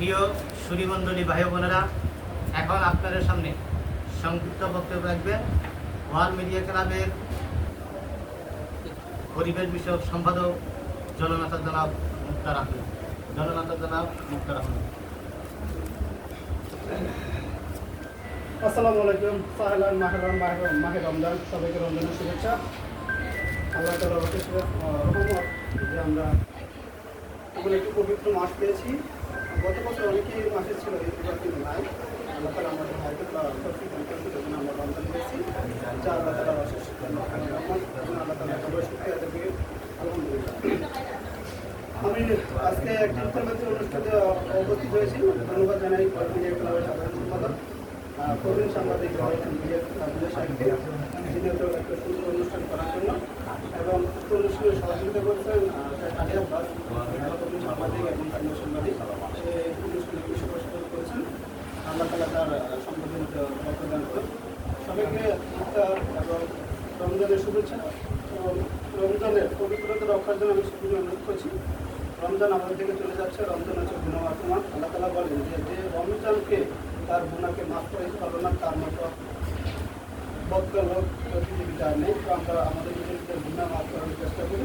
প্রিয় সুরিমণ্ডলী ভাই বোনেরা, এখন আপনাদের সামনে সংক্ষিপ্ত বক্তব্য রাখবেন ওয়াল মিডিয়া ক্লাবের পরিবেশ বিষয়ক সম্পাদক জননেতা জনাব মুক্তার আহমেদ। জননেতা জনাব মুক্তার আহমেদ। আসসালামু আলাইকুম সাহলান মাহরাম মাহরাম, মাহে রমজান, সবাইকে রমজানের শুভেচ্ছা। আল্লাহ তালা রহমত যে আমরা এখন একটু পবিত্র মাস পেয়েছি। গত বছর অনেকেই মাসে ছিল নাই। তালা আমাদের ভাইকে যখন আমরা রমজান পেয়েছি যা আল্লাহ তালা অশেষ আল্লাহ আমি আজকে একটি উত্তরবাদী অনুষ্ঠানে উপস্থিত হয়েছি ধন্যবাদ জানাই মিডিয়া ক্লাবের সাধারণ সম্পাদক প্রবীণ সাংবাদিক যিনি একটা সুন্দর অনুষ্ঠান করার জন্য এবং অনুষ্ঠানে সহযোগিতা করেছেন কালী আব্বাস প্রবীণ সাংবাদিক এবং স্থানীয় সাংবাদিক সে অনুষ্ঠানে পৃষ্ঠপোষকতা করেছেন আল্লাহ তালা তার সম্বোধন প্রদান সবাইকে ইফতার এবং রমজানের শুভেচ্ছা রমজানের পবিত্রতা রক্ষার জন্য আমি সেগুলি অনুরোধ করছি। রমজান আমাদের থেকে চলে যাচ্ছে, রমজান হচ্ছে গুণা মাফমান আল্লাহ তালা বলেন যে যে রমজানকে তার গুণাকে মাফ করে পারল না, তার মতো বদকা লোক পৃথিবীতে আর নেই, তো আমরা আমাদের নিজেদের গুণা মাফ করার চেষ্টা করি।